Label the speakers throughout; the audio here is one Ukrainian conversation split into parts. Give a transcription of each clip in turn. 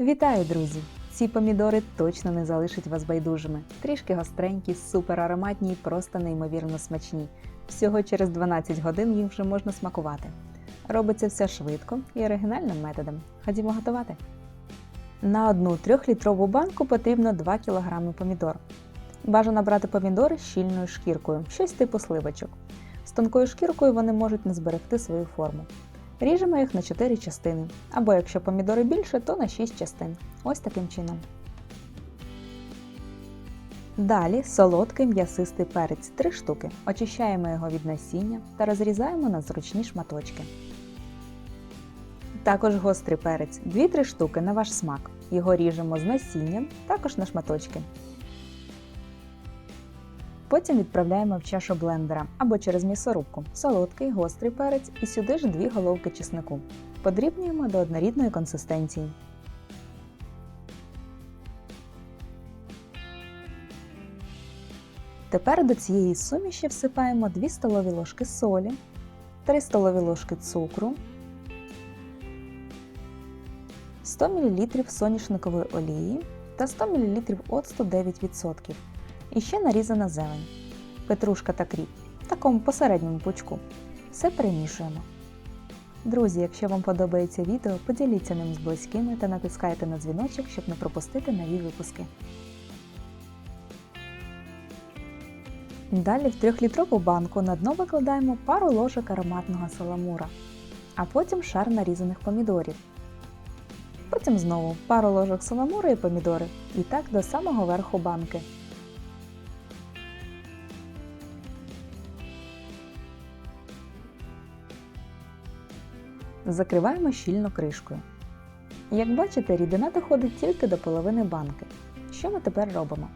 Speaker 1: Вітаю, друзі! Ці помідори точно не залишать вас байдужими. Трішки гостренькі, супер ароматні і просто неймовірно смачні. Всього через 12 годин їх вже можна смакувати. Робиться все швидко і оригінальним методом. Ходімо готувати. На одну 3-літрову банку потрібно 2 кг помідор. Бажано брати помідори щільною шкіркою, щось типу сливочок. З тонкою шкіркою вони можуть не зберегти свою форму. Ріжемо їх на 4 частини, або якщо помідори більше, то на 6 частин. Ось таким чином. Далі солодкий м'ясистий перець 3 штуки. Очищаємо його від насіння та розрізаємо на зручні шматочки. Також гострий перець 2-3 штуки на ваш смак. Його ріжемо з насінням, також на шматочки. Потім відправляємо в чашу блендера або через м'ясорубку солодкий, гострий перець і сюди ж дві головки чеснику. Подрібнюємо до однорідної консистенції. Тепер до цієї суміші всипаємо 2 столові ложки солі, 3 столові ложки цукру, 100 мл соняшникової олії та 100 мл оцту 9%. І ще нарізана зелень, петрушка та кріп в такому посередньому пучку. Все перемішуємо. Друзі, якщо вам подобається відео, поділіться ним з близькими та натискайте на дзвіночок, щоб не пропустити нові випуски. Далі в 3-літрову банку на дно викладаємо пару ложок ароматного саламура, а потім шар нарізаних помідорів. Потім знову пару ложок саламура і помідори. І так до самого верху банки. Закриваємо щільно кришкою. Як бачите, рідина доходить тільки до половини банки. Що ми тепер робимо?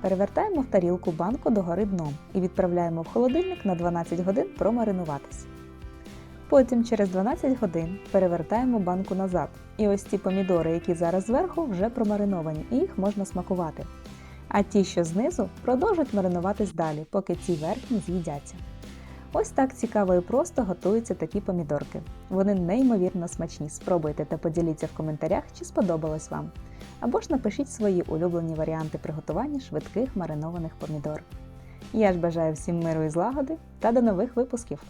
Speaker 1: Перевертаємо в тарілку банку догори дном і відправляємо в холодильник на 12 годин промаринуватись. Потім через 12 годин перевертаємо банку назад. І ось ці помідори, які зараз зверху, вже промариновані, і їх можна смакувати. А ті, що знизу, продовжують маринуватись далі, поки ці верхні з'їдяться. Ось так цікаво і просто готуються такі помідорки. Вони неймовірно смачні. Спробуйте та поділіться в коментарях, чи сподобалось вам. Або ж напишіть свої улюблені варіанти приготування швидких маринованих помідор. Я ж бажаю всім миру і злагоди та до нових випусків!